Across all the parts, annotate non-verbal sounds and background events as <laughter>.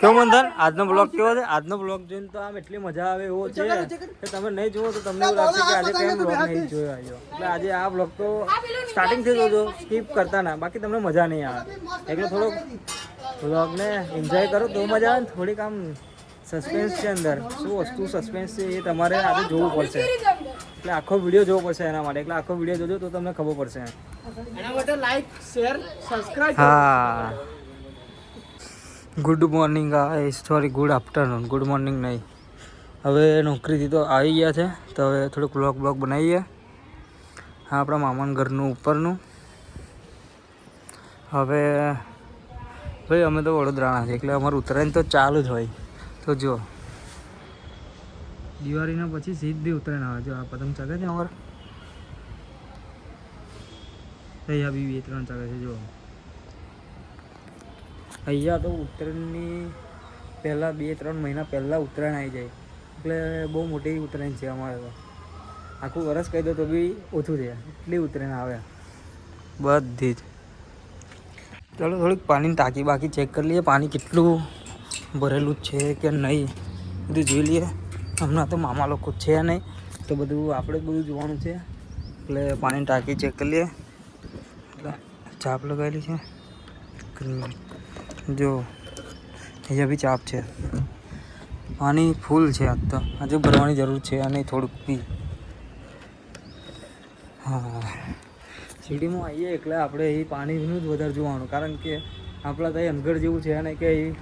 કેવો મંથન? આજનો બ્લોગ કેવો છે? આજનો બ્લોગ જોઈને તો આમ એટલી મજા આવે એવો છે કે તમે નહીં જુઓ તો તમને એવું લાગશે કે આજે કેમ બ્લોગ નહીં જોયો આવ્યો એટલે આજે આ બ્લોગ તો સ્ટાર્ટિંગથી જોજો સ્કીપ કરતા ના. બાકી તમને મજા નહીં આવે. એટલે થોડોક બ્લોગને એન્જોય કરો તો મજા આવે ને થોડીક આમ સસ્પેન્સ છે અંદર. શું વસ્તુ સસ્પેન્સ છે એ તમારે આજે જોવું પડશે. એટલે આખો વીડિયો જોવો પડશે એના માટે. એટલે આખો વીડિયો જોજો તો તમને ખબર પડશે. એના માટે લાઈક શેર સબસ્ક્રાઇબ હા. Good morning sorry good afternoon good morning નહીં. હવે નોકરીથી તો આવી ગયા છે. તો હવે થોડુંક બ્લોગ બ્લોગ બનાવીએ. હા, આપણા મામાના ઘરનું ઉપરનું. હવે, ભાઈ, અમે તો વડોદરાના છે. એટલે અમારું ઉત્તરાયણ તો ચાલુ જ હોય. તો જો દિવાળીના પછી સીધી ઉત્તરાયણ આવે. જો આ પતંગ ચગે છે અમારે? અહીંયા બી બે ત્રણ ચગે છે જો અહીંયા તો ઉત્તરાયણની પહેલાં બે, ત્રણ મહિના પહેલાં ઉત્તરાયણ આવી જાય. એટલે બહુ મોટી ઉત્તરાયણ છે અમારે તો. આખું વરસ કહી દો તો બી ઓછું છે. એટલી ઉત્તરાયણ આવે. બધી જ. ચાલો, થોડીક પાણીની ટાંકી બાકી ચેક કરી લઈએ. પાણી કેટલું ભરેલું છે કે નહીં, બધું જોઈ લઈએ. હમણાં તો મામા લોકો છે નહીં, તો બધું આપણે બધું જોવાનું છે. એટલે પાણીની ટાંકી ચેક કરી લઈએ. એટલે ચાપ લગાવેલી છે. જો અહીંયા બી ચાપ છે. પાણી ફૂલ છે આજ તો. આજે ભરવાની જરૂર છે અને થોડુંક બી. હા. સીડીમાં આવીએ એટલે આપણે એ પાણીનું જ વધારે જોવાનું. કારણ કે આપણા ત્યાં અનગઢ જેવું છે અને કે એ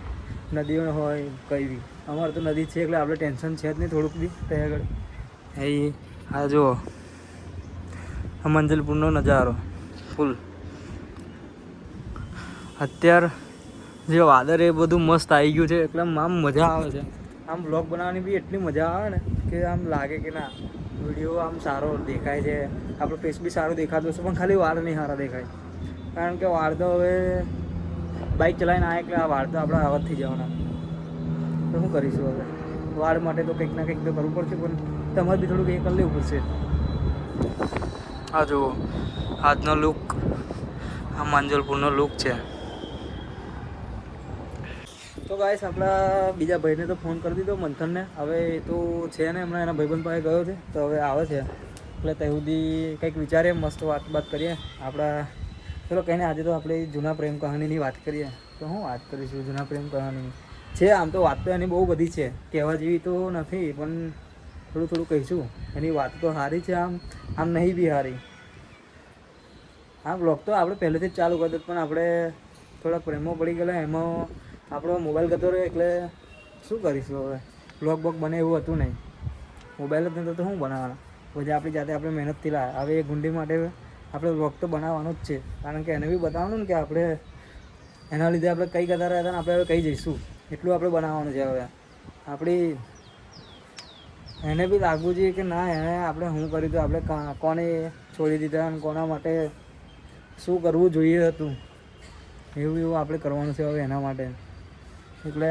નદીઓ હોય, કઈ બી. અમારે તો નદી છે એટલે આપણે ટેન્શન છે જ નહીં થોડુંક બી ત્યાં આગળ. એ આ જુઓ મંજલપુરનો નજારો. ફૂલ. અત્યાર જે વાદળ એ બધું મસ્ત આવી ગયું છે એટલે આમ મજા આવે છે. આમ બ્લોગ બનાવવાની બી એટલી મજા આવે ને કે આમ લાગે કે ના વીડિયો આમ સારો દેખાય છે. આપણો ફેસ બી સારો દેખાતો હશે, પણ ખાલી વાળ નહીં સારા દેખાય. કારણ કે વાળ તો હવે બાઇક ચલાવીને આવે એટલે આ વાળ તો આપણા આવા થઈ જવાના. તો શું કરીશું હવે? વાળ માટે તો કંઈક ના કંઈક તો કરવું પડશે, પણ તમારે બી થોડુંક એ કરી લેવું પડશે. આ જુઓ, આજનો લુક આ માંજલપુરનો લુક છે. તો ગાઈસ આપણા બીજા ભાઈને તો ફોન કરી દીધો, મંથનને. હવે એ તો છે ને, હમણાં એના ભાઈબંધ પાસે ગયો છે, તો હવે આવે છે. એટલે ત્યાં સુધી કંઈક વિચારીએ, મસ્ત વાત બાત કરીએ. આપણા, ચલો કહીને આજે તો આપણે જૂના પ્રેમ કહાનીની વાત કરીએ. તો હું વાત કરીશું જૂના પ્રેમ કહાનીની? છે, આમ તો વાત તો એની બહુ બધી છે. કહેવા જેવી તો નથી, પણ થોડું થોડું કહીશું. એની વાત તો સારી છે આમ. આમ નહીં બી સારી. હા બ્લોગ તો આપણે પહેલેથી જ ચાલુ કરતો પણ આપણે થોડા પ્રેમો પડી ગયેલા, એમાં આપણો મોબાઈલ ગતો રહ્યો એટલે શું કરીશું હવે? બ્લોગ બોગ બને એવું હતું નહીં. મોબાઈલ જ નહીં તો શું બનાવવાના? પછી આપણી જાતે આપણે મહેનતથી લાવ્યા હવે એ ગુંડી માટે આપણે બ્લોગ તો બનાવવાનો જ છે. કારણ કે એને બી બતાવવાનું ને કે આપણે એના લીધે આપણે કઈ કરતા રહ્યા હતા ને આપણે હવે કઈ જઈશું. એટલું આપણે બનાવવાનું છે હવે. આપણી એને બી લાગવું જોઈએ કે ના એણે આપણે શું કર્યું હતું? આપણે કોને છોડી દીધા અને કોના માટે શું કરવું જોઈએ હતું? એવું એવું આપણે કરવાનું છે હવે એના માટે. એટલે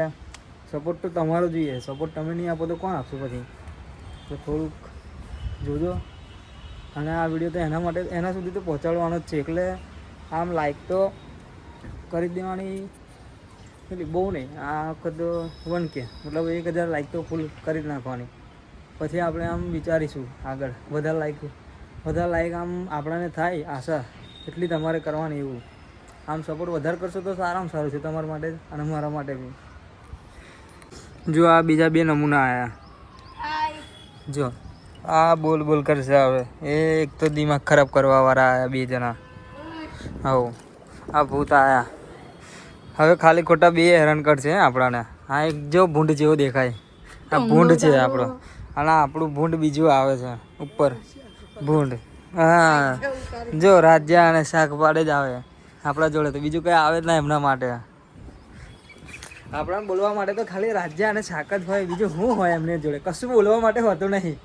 સપોર્ટ તો તમારો જોઈએ સપોર્ટ તમે નહીં આપો તો કોણ આપશે પછી? તો થોડુંક જોજો. અને આ વીડિયો તો એના માટે, એના સુધી તો પહોંચાડવાનો જ છે. એટલે આમ લાઈક તો કરી દેવાની એટલી બહુ નહીં. આ વખત વન કે મતલબ એક હજાર લાઈક તો ફૂલ કરી જ નાખવાની. પછી આપણે આમ વિચારીશું આગળ. વધારે લાઈક વધારે લાઈક આમ આપણાને થાય આશા એટલી તમારે કરવાની એવું. આમ સપોર્ટ વધારે કરશો તો સારામાં સારું છે તમારા માટે અને મારા માટે બી. જો આ બીજા બે નમૂના આવ્યા જો આ બોલ બોલ કરશે હવે. એ એક તો દિમાગ ખરાબ કરવા વાળા આવ્યા બે જણા. હવ આ ભૂત આયા. હવે ખાલી ખોટા બે હેરાન કરશે આપણાને. આ એક જો ભૂંડ જેવો દેખાય. આ ભૂંડ છે આપણો. અને આપણું ભૂંડ બીજું આવે છે ઉપર. ભૂંડ. હા. જો રાજ્યા અને શાક પાડે જ આવે. આપણા જોડે તો બીજું કંઈ આવે જ ના એમના માટે. આપણા બોલવા માટે તો ખાલી રાજ્ય અને સાકત હોય, બીજું શું હોય એમની જોડે? કશું બોલવા માટે હોતું નહીં.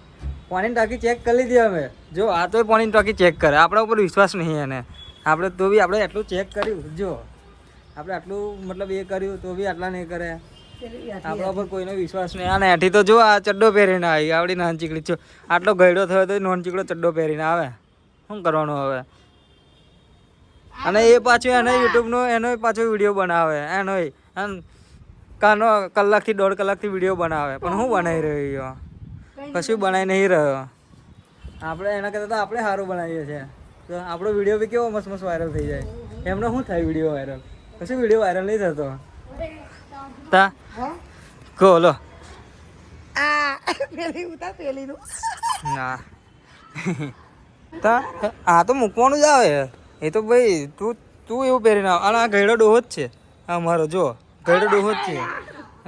પોણી ટાંકી ચેક કરી લીધી અમે. જો, આ તો પોણી ટાંકી ચેક કરે. આપણા ઉપર વિશ્વાસ નહીં એને. આપણે તો બી આપણે એટલું ચેક કર્યું. જો, આપણે આટલું મતલબ એ કર્યું, તો બી આટલા નહીં કરે. આપણા ઉપર કોઈનો વિશ્વાસ નહીં. અને એઠી તો જો, આ ચડ્ડો પહેરીને આવી. આવડી નાન ચીકડી. છો આટલો ગયડો થયો તો નોન ચીકડો ચડ્ડો પહેરીને આવે. શું કરવાનું હવે? અને એ પાછું એને યુટ્યુબનો એનો પાછો વીડિયો બનાવે. એનો કાનો કલાકથી દોઢ કલાકથી વીડિયો બનાવે. પણ હું બનાવી રહ્યો કશું બનાવી નહીં રહ્યો. આપણે એના કરતાં તો આપણે સારું બનાવીએ છીએ. તો આપણો વીડિયો બી કેવો મસ્ત મસ્ત વાયરલ થઈ જાય. એમનો શું થાય વીડિયો વાયરલ કશું વીડિયો વાયરલ નહીં થતો. તા. કહો લો. ના. તા આ તો મૂકવાનું જ આવે. એ તો ભાઈ તું તું એવું પહેરીને આવ. અને આ ઘેડો ડોહો જ છે. આ મારો જો. ગયડો ડોહો જ છે.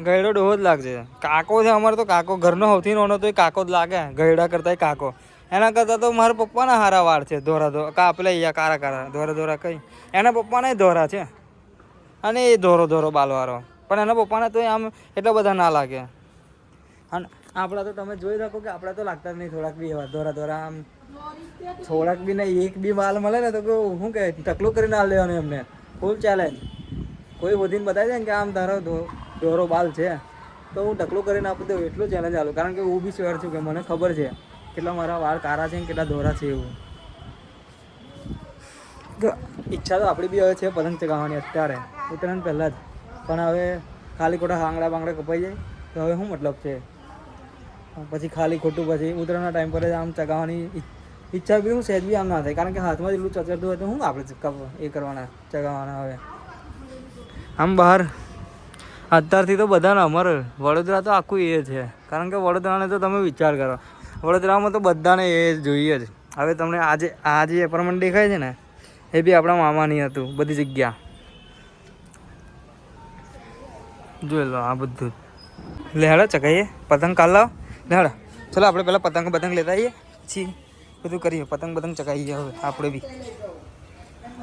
ગયડો ડોહો જ લાગશે કાકો છે અમારે તો કાકો. ઘરનો સૌથી નાનો તો એ કાકો જ લાગે. ગયડા કરતા કાકો. એના કરતાં તો મારા પપ્પાના હારા વાળ છે, ધોરા ધોરા કા પેલા અહીંયા કારા કારા, ધોરા ધોરા કઈ. એના પપ્પાના ધોરા છે. અને એ ધોરો ધોરો બાલવાળો. પણ એના પપ્પાને તો આમ એટલા બધા ના લાગે. અને આપણા તો તમે જોઈ શકો કે આપણા તો લાગતા જ નહીં થોડાક બી એવા દોરા દોરા આમ. થોડાક બી ને એક બી માલ મળે ને તો શું કહે, ટકલું કરીને આ લેવાનું એમને. ફૂલ ચેલેન્જ કોઈ વધીને બતાવી દે ને કે આમ તારો દોરો બાલ છે. તો હું ટકલું કરીને આપી દઉં, એટલું ચેલેન્જ આલું. કારણ કે હું બી શ્યોર છું કે મને ખબર છે કેટલા મારા વાળ કારા છે ને કેટલા દોરા છે એવું. ઈચ્છા તો આપણી બી હવે છે પતંગ ચગાવવાની અત્યારે ઉત્તરાયણ પહેલાં જ. પણ હવે ખાલી ખોટા આંગડા બાંગડા કપાઈ જાય, તો હવે શું મતલબ છે? પછી ખાલી ખોટું, પછી ઉત્તરાયણના ટાઈમ પર જ આમ ચગાવવાની ઈચ્છા બી હું સહેજ બી આમ ના થાય. કારણ કે હાથમાં જેટલું ચચરતું હોય તો શું આપણે એ કરવાના, ચગાવવાના હવે. આમ બહાર. અત્યારથી તો બધાને અમારે. વડોદરા તો આખું એ છે. કારણ કે વડોદરાને તો તમે વિચાર કરો. વડોદરામાં તો બધાને એ જોઈએ જ. હવે તમને આજે આ જે એપાર્ટમેન્ટ દેખાય છે ને, એ બી આપણા મામાની હતું, બધી જગ્યા. જોઈ લો આ બધું. લે હેડો ચકાઈએ પતંગ કાલ લાવ. લે હેડો. ચલો આપણે પહેલાં પતંગ પતંગ લેતા આવીએ પછી બધું કરીએ. પતંગ પતંગ ચકાઈએ હવે, આપણે બી.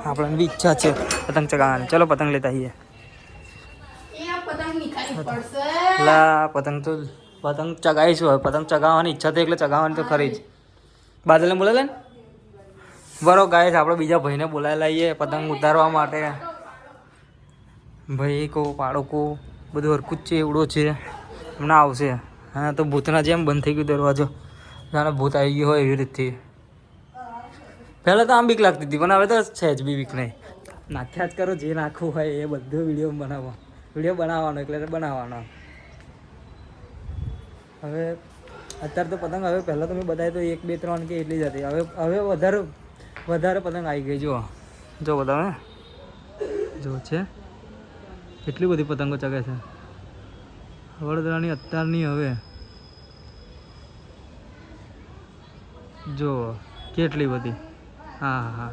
આપણને બી ઈચ્છા છે પતંગ ચગાવવાની. ચલો પતંગ લેતા આવીએ લા, પતંગ તો, પતંગ ચગાવીશું હવે. પતંગ ચગાવવાની ઈચ્છા તો એટલે ચગાવવાની તો ખરી જ. બાદલને બોલાવે ને? બરો ગાય આપણે બીજા ભાઈને બોલાવી લઈએ પતંગ ઉતારવા માટે. ભાઈ કો પાડોકો, બધું હરકું જ છે, એવડો છે. હમણાં આવશે. હા, તો ભૂતના જેમ બંધ થઈ ગયું દરવાજો. જાણે ભૂત આવી ગયું હોય એવી રીતથી પહેલાં તો આમ બીક લાગતી હતી, પણ હવે તો છે જ બી બીક નહીં. નાખ્યા જ કરો, જે નાખવું હોય એ બધું વીડિયો બનાવો. વીડિયો બનાવવાનો, એટલે બનાવવાનો. હવે અત્યારે તો પતંગ, હવે પહેલાં તો મેં બતાવી તો એક, બે, ત્રણ કે એટલી જ હતી. હવે હવે વધારે વધારે પતંગ આવી ગઈ, જુઓ. જો બતાવે જો છે. કેટલી બધી પતંગો ચગે છે. વડોદરાની અત્યારની હવે. જો કેટલી બધી. હા હા.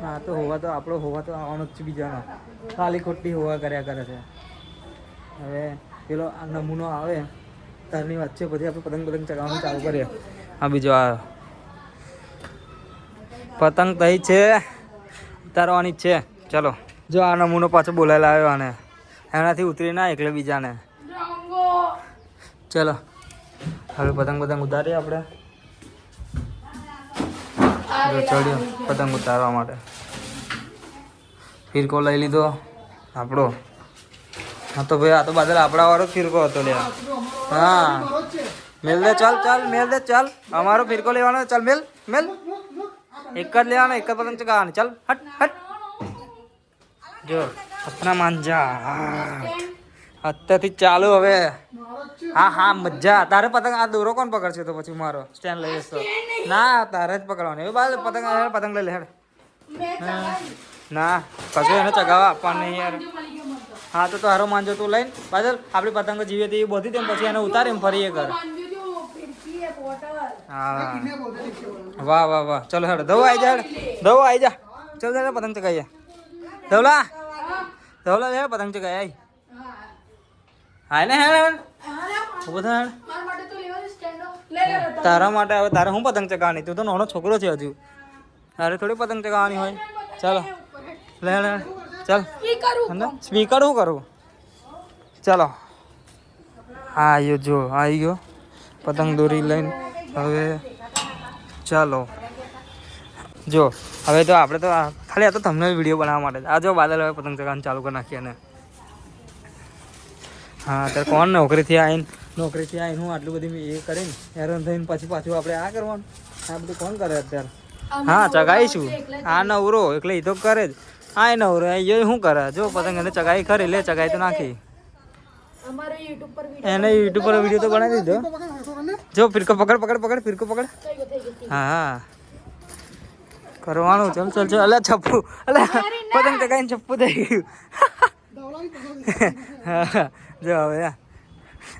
હા તો હોવા તો આપણો હોવા તો આવવાનો જ છે બીજાનો. ખાલી ખોટી હોવા કર્યા કરે છે. હવે પેલો આ નમૂનો આવે તારની વાત છે પછી આપણે પતંગ પતંગ ચગાવવાનું ચાલુ કરીએ. હા બીજો આ પતંગ તહી છે ઉતારવાની જ છે. ચલો જો આ નમૂનો પાછો બોલાયેલા આવ્યો આને. એનાથી ઉતરી ના એકલે બીજાને. ચલો હવે પતંગ પતંગ ઉતારીએ આપણે. જો ચડ્યો, પતંગ ઉતારવા માટે. ફિરકો લઈ લીધો, આપણો. હા તો ભાઈ, આ તો બાદલ આપણા વાળો ફિરકો હતો લે હા. મેલ દે, ચાલ ચાલ, મેલ દે, ચાલ. અમારો ફિરકો લેવાનો ચાલ, મેલ મેલ. એક જ લેવાનો, એક જ પતંગ ચગાવવાની. ચાલ, હટ હટ. જો, અપના માંજા. અત્યારથી ચાલુ હવે. હા હા મજા. તારે પતંગ આ દોરો કોણ પકડશે તો પછી મારો? સ્ટેન્ડ લઈ જશો ના તારે જ પકડવાની. એ બાદ પતંગ હેડ, પતંગ લઈ લે હેડ. ના કશું એને ચગાવવા આપવાનું નહીં યાર. હા તો તારો માંજો તું લઈને. પાછળ આપણી પતંગ જીવે તે બધી તેમ પછી એને ઉતારે એમ ફરી એ કર હા વાહ વાહ વાહ. ચલો હેડ. ધવો આવી જા ધવો આવી જા. ચલ પતંગ ચગાવીએ. ધવલા. ધવલા લે પતંગ ચગાવી આઈ. હાય ને હે ઊભો થા તારા માટે હવે તારે હું પતંગ ચગાવવાની? તું તો નાનો છોકરો છે હજુ. તારે થોડી પતંગ ચગાવવાની હોય. ચાલો. લે લે ચાલ. સ્પીકર શું કરું? ચાલો. હા આવ્યો જો આવી ગયો. પતંગ દોરી લઈને. હવે ચાલો. જો હવે તો આપણે તો ખાલી આ તો તમને વીડિયો બનાવવા માટે. આ જો બાદલ હવે પતંગ ચગાવવાનું ચાલુ કરી નાખીએ ને હા ત્યારે કોણ નોકરીથી આવીને નોકરીથી આવીને હું આટલું બધી એ કરીને હેરાન થઈને પછી પાછું આપણે આ કરવાનું? આ બધું કોણ કરે અત્યારે? હા ચગાવીશું. આ નવરો એટલે એ તો કરે જ. આ નવરો એ શું કરે? જો પતંગ એને ચગાવી ખરી લે ચગાવી તો નાખી. અમારો યુટ્યુબ પર વીડિયો એને યુટ્યુબ પર વીડિયો તો બનાવી દીધો. જો ફિરકો પકડ પકડ પકડ ફિરકો પકડ. હા હા. કરવાનું ચલ ચલ ચાલ અલ્યા છપ્પુ અલ્યા પતંગ ચગાઈને છપ્પુ થઈ ગયું. હા. જો હવે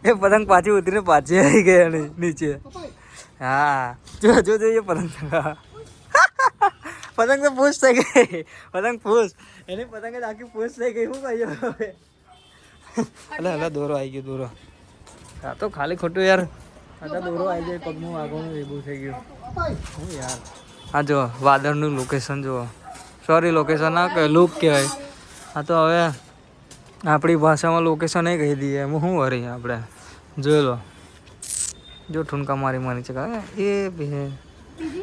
એ પતંગ પાછી ઉતરીને પાછી આવી ગયા નીચે. હા. જો જો જો, એ પતંગ. <laughs> પતંગ તો પૂછ થઈ ગઈ. પતંગ પૂછ એની પતંગ આખી પૂછ થઈ ગઈ. શું કહ્યું હવે? અલે અલે, દોરો આવી ગયો, દોરો. આ તો ખાલી ખોટું યાર. આ દોરો આવી ગયો પગનું આગળનું એવું થઈ ગયું. હું યાર? હા જો, વાદળનું લોકેશન જુઓ. સોરી લોકેશન ના, કે લુક કહેવાય. આ તો હવે આપણી ભાષામાં લોકેશન એ કહી દઈએ. એમાં શું વરી આપણે? જોઈ લો. જો ઠુનકા મારી મારી ચગાવે. એ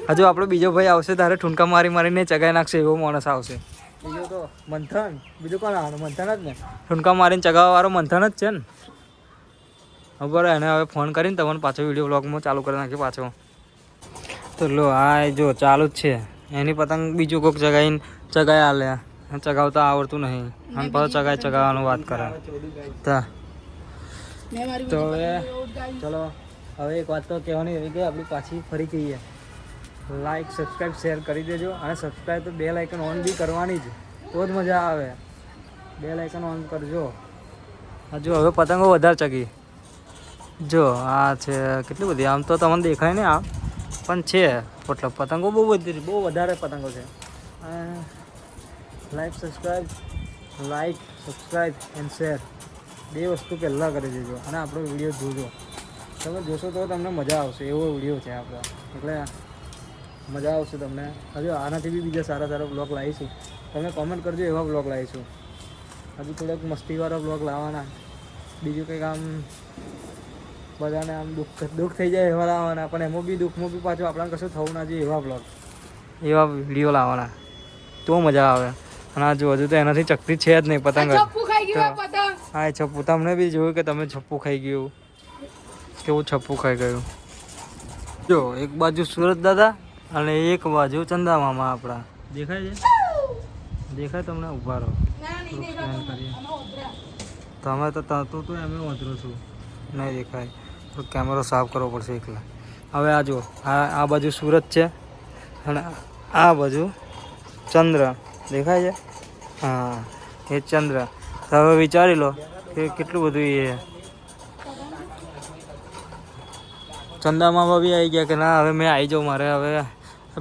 હજુ આપણો બીજો ભાઈ આવશે, તારે ઠુનકા મારી મારીને ચગાવી નાખશે, એવો માણસ આવશે. બીજો તો મંથન. બીજું કોણ આવવાનું મંથન જ ને. ઠુનકા મારીને ચગાવવાળો મંથન જ છે ને. ખબર એને હવે ફોન કરીને તમને પાછો વીડિયો બ્લોગમાં ચાલુ કરી નાખ્યો પાછો. તો લો, આ જો ચાલુ જ છે. એની પતંગ બીજું કોઈક ચગાવીને ચગાવી આલે ચગાવતા આવડતું નહીં અને પાછો ચગાવી ચગાવવાનું વાત કરે તા હવે ચલો હવે એક વાત તો કહેવાની રહી ગઈ આપણી પાછી ફરી કહીએ લાઈક સબસ્ક્રાઈબ શેર કરી દેજો અને સબસ્ક્રાઈબ તો બે લાઇકન ઓન બી કરવાની જ તો જ મજા આવે બે લાઇકન ઓન કરજો હજુ હવે પતંગો વધારે ચગી જો આ છે કેટલી બધી? આમ તો તમને દેખાય ને આ પણ છે મતલબ પતંગો બહુ બધી બહુ વધારે પતંગો છે. Like subscribe like subscribe and share બે વસ્તુ પહેલાં કરી દેજો અને આપણો વીડિયો જોજો. તમે જોશો તો તમને મજા આવશે. એવો વીડિયો છે આપણો. એટલે મજા આવશે તમને. હજુ આનાથી બી બીજા સારા સારા બ્લોગ લાવીશું. તમે કોમેન્ટ કરજો એવા બ્લોગ લાવીશું. હજુ થોડોક મસ્તીવાળો બ્લોગ લાવવાના. બીજું કંઈક આમ બધાને આમ દુઃખ દુઃખ થઈ જાય એવા લાવવાના. પણ એમાં બી દુઃખમાં બી પાછું આપણને કશું થવું ના જોઈએ એવા બ્લોગ એવા વીડિયો લાવવાના. તો મજા આવે. અને જો હજુ તો એનાથી ચકતી છે જ નહીં પતંગ. હા એ છપ્પુ. તમને બી જોયું કે તમે છપ્પુ ખાઈ ગયું? કેવું છપ્પુ ખાઈ ગયું? જો એક બાજુ સુરત દાદા અને એક બાજુ ચંદા મામા આપણા. દેખાય છે? દેખાય તમને? ઊભા રહો. તમે તો તું તો એમ વાંધરો છું. નહીં દેખાય. તો કેમેરો સાફ કરવો પડશે એકલા. હવે આ જો આ આ બાજુ સુરત છે અને આ બાજુ ચંદ્ર. દેખાય છે? હા એ ચંદ્ર. હવે વિચારી લો કે કેટલું બધું એ ચંદામાં બી આવી ગયા કે ના હવે મેં આવી જાઉં મારે હવે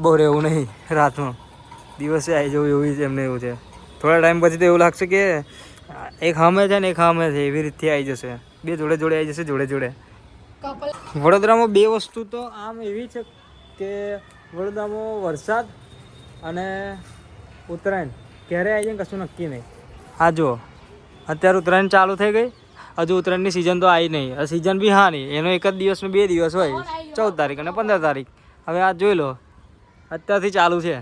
બહુ રહેવું નહીં રાતમાં દિવસે આવી જવું એવું જ એમને એવું છે. થોડા ટાઈમ પછી તો એવું લાગશે કે એક હામે છે ને એક હામે છે એવી રીતથી આવી જશે. બે જોડે જોડે આવી જશે જોડે જોડે. વડોદરામાં બે વસ્તુ તો આમ એવી છે કે વડોદરામાં વરસાદ અને ઉત્તરાયણ. ક્યારે આવી જાય ને કશું નક્કી નહીં. હા જુઓ. અત્યારે ઉત્તરાયણ ચાલુ થઈ ગઈ. હજુ ઉત્તરાયણની સિઝન તો આવી નહીં. આ સિઝન બી હા નહીં. એનો એક જ દિવસમાં બે દિવસ હોય. ચૌદ તારીખ અને પંદર તારીખ. હવે આ જોઈ લો. અત્યારથી ચાલુ છે.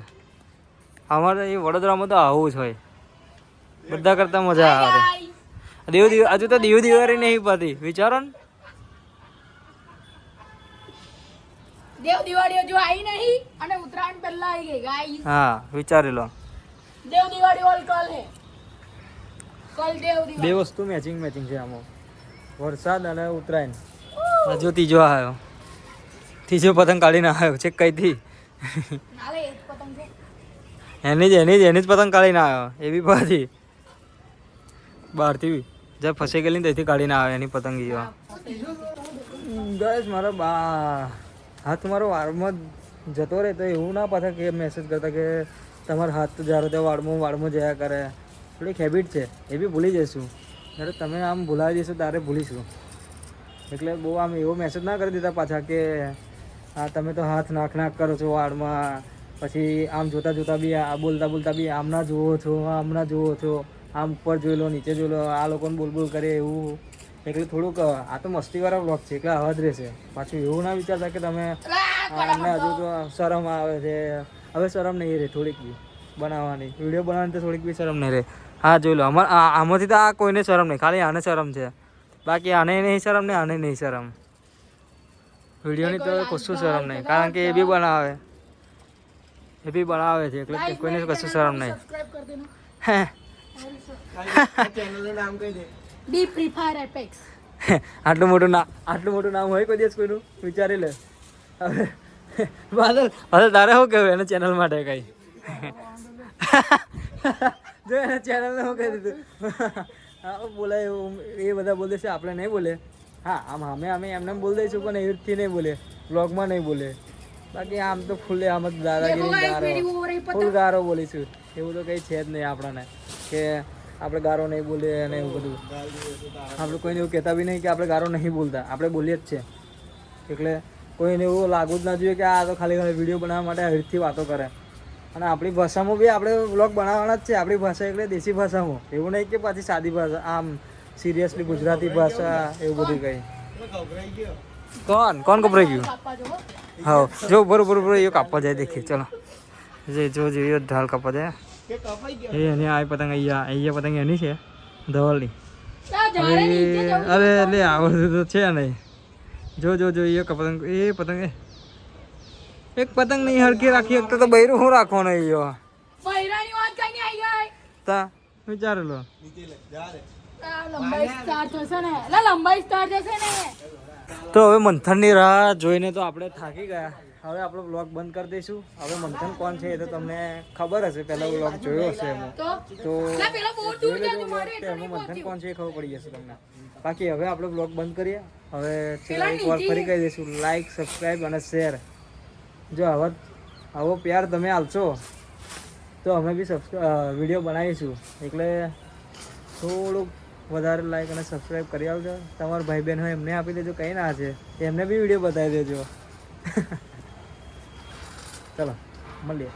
અમારે એ વડોદરામાં તો આવું જ હોય. બધા કરતાં મજા આવે. દેવ દિવ હજુ તો દીવ દિવાળી નહીં પતી. વિચારો ને. દેવ દિવાળી હજુ આવી નહીં અને ઉત્તરાયણ પહેલા આવી ગઈ હા વિચારી લો. દેવ દિવાળી ઓલ કલ હે. કલ દેવ બે વસ્તુ મેચિંગ મેચિંગ છે આમાં. વરસાદ અને ઉત્તરાયણ. હજુ ત્રીજો આવ્યો. ત્રીજો પતંગ કાઢીને આવ્યો છે કઈથી? એની જ એની જ એની જ પતંગ કાઢીને આવ્યો. એવી પાછી. બહારથી જ્યાં ફસાઈ ગયેલી ત્યાંથી કાઢીને આવે એની પતંગ પતંગીઓ ગેસ મારો બા હાથ મારો વારમાં જતો રહે તો એવું ના પાછા કે મેસેજ કરતા કે તમારો હાથ તો જ્યારે ત્યાં વાળમાં વાળમાં જયા કરે. થોડીક હેબિટ છે એ બી ભૂલી જઈશું. જ્યારે તમે આમ ભૂલાવી દઈશું ત્યારે ભૂલીશું. એટલે બહુ આમ એવો મેસેજ ના કરી દીધા પાછા કે આ તમે તો હાથ નાક નાક કરો છો વાળમાં પછી આમ જોતા જોતા બી આ બોલતા બોલતા બી આમના જુઓ છો આમના જુઓ છો. આમ ઉપર જોઈ લો નીચે જોઈ લો આ લોકોને બોલ બોલ કરે એવું. એટલે થોડુંક આ તો મસ્તીવાળા બ્લોગ છે એટલે આવા જ રહેશે. પાછું એવું ના વિચારતા કે તમે અમને હજુ તો શરમ આવે છે. હવે શરમ નહીં રહે થોડીક બી બનાવવાની. વીડિયો બનાવવાની તો થોડીક બી શરમ નહીં રહે હા જોઈ લો. અમાર આ- આમાંથી તો આ કોઈને શરમ નહીં ખાલી આને શરમ છે. બાકી આને નહીં શરમ ને આને નહીં શરમ વિડીયોની તો કશું શરમ નહીં. કારણ કે એ બી બનાવે. એ બી બનાવે છે એટલે કોઈને કશું શરમ નહીં. સબસ્ક્રાઇબ કરી દેના. હે. ચેનલ નામ કહી દે. ડી ફ્રી ફાયર એપેક્સ આટલું મોટું નામ આટલું મોટું નામ હોય કોઈ દિવસ કોઈનું? વિચારી લે. હવે બાદલ બાદલ તારે શું કહેવું એને ચેનલ માટે કઈ? જો એના ચેનલને શું કહી દીધું? હા બોલાય એવું એ બધા બોલ દેશે આપણે નહીં બોલે. હા આમ અમે અમે એમને બોલ દઈશું પણ એવી રીતથી નહીં બોલે. બ્લોગમાં નહીં બોલે. બાકી આમ તો ફૂલે આમ જ દાદાગીરી ગારો. ફૂલ ગારો બોલીશું. એવું તો કંઈ છે જ નહીં આપણને કે આપણે ગારો નહીં બોલીએ અને એવું બધું. આપણે કોઈને એવું કહેતા બી નહીં કે આપણે ગારો નહીં બોલતા. આપણે બોલીએ જ છે એટલે કોઈને એવું લાગવું જ ના જોઈએ કે આ તો ખાલી ખાલી વીડિયો બનાવવા માટે આવી વાતો કરે. અને આપણી ભાષામાં બી આપણે વ્લોગ બનાવવાના જ છે. આપણી ભાષા એટલે દેશી ભાષામાં. એવું નહીં કે પાછી સાદી ભાષા આમ સિરિયસલી ગુજરાતી ભાષા એવું બધું કંઈ. કોણ? કોણ ગભરાઈ ગયું હા જો બરોબર બરોબર એ કાપવા જાય દેખીએ. ચલો. જે જો જો એ ઢાલ કાપવા જાય. એ એની આ પતંગ અહીંયા અહીંયા પતંગ એની છે. ધવલની. અરે લે આવડતું તો છે નહીં. જો જો જો એ પતંગ એ પતંગ એક પતંગ નહીં હરખી રાખી એક તો બૈરું હું રાખવાનો અહીંયા બૈરાની વાત કઈ નહીં આવી જાય તા ને. થશે ને. તો હવે મંથનની રાહ જોઈને તો આપણે થાકી ગયા. હવે આપણો બ્લોગ બંધ કરી દઈશું. હવે મંથન કોણ છે એ તો તમને ખબર હશે પહેલા બ્લોગ જોયો હશે એમાં. તો? એમાં મંથન કોણ છે એ ખબર પડી જશે તમને. બાકી હવે આપણો બ્લોગ બંધ કરીએ. હવે છેલ્લા એક વાર ફરી કહી દઈશું. લાઈક સબસ્ક્રાઈબ અને શેર જો આવો આવો પ્યાર તમે આપશો તો અમે બી સબસ્ક્રાઈબ વીડિયો બનાવીશું. એટલે થોડુંક વધારે લાઈક અને સબસ્ક્રાઈબ કરી આવજો. તમારા ભાઈ બહેન હોય એમને આપી દેજો કંઈ ના છે. એમને બી વીડિયો બતાવી દેજો. <laughs> ચલો મળીએ